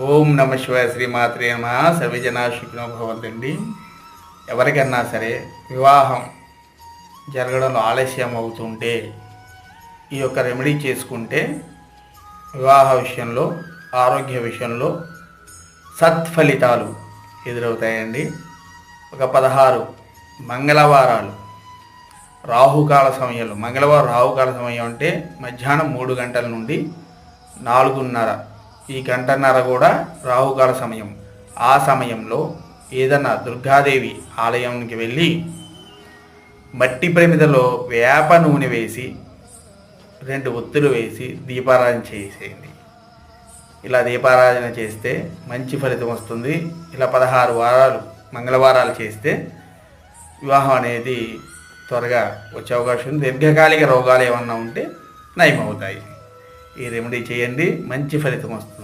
ఓం నమ శివాయ శ్రీమాత్రే నమ. సర్వజనా శుక్నో భవంతండి. ఎవరికన్నా సరే వివాహం జరగడంలో ఆలస్యం అవుతుంటే ఈ యొక్క రెమెడీ చేసుకుంటే వివాహ విషయంలో ఆరోగ్య విషయంలో సత్ఫలితాలు ఎదురవుతాయండి. ఒక పదహారు మంగళవారాలు. రాహుకాల సమయంలో మంగళవారం రాహుకాల సమయం అంటే మధ్యాహ్నం మూడు గంటల నుండి నాలుగున్నర ఈ గంటన్నర కూడా రాహుకాల సమయం. ఆ సమయంలో ఏదన్నా దుర్గాదేవి ఆలయానికి వెళ్ళి మట్టి ప్రమిదలో వేప నూనె వేసి రెండు ఒత్తులు వేసి దీపారాధన చేసేయండి. ఇలా దీపారాధన చేస్తే మంచి ఫలితం వస్తుంది. ఇలా పదహారు వారాలు మంగళవారాలు చేస్తే వివాహం అనేది త్వరగా వచ్చే అవకాశం ఉంది. దీర్ఘకాలిక రోగాలు ఏమన్నా ఉంటే నయమవుతాయి. ఈ రెమెడీ చేయండి మంచి ఫలితం వస్తుంది.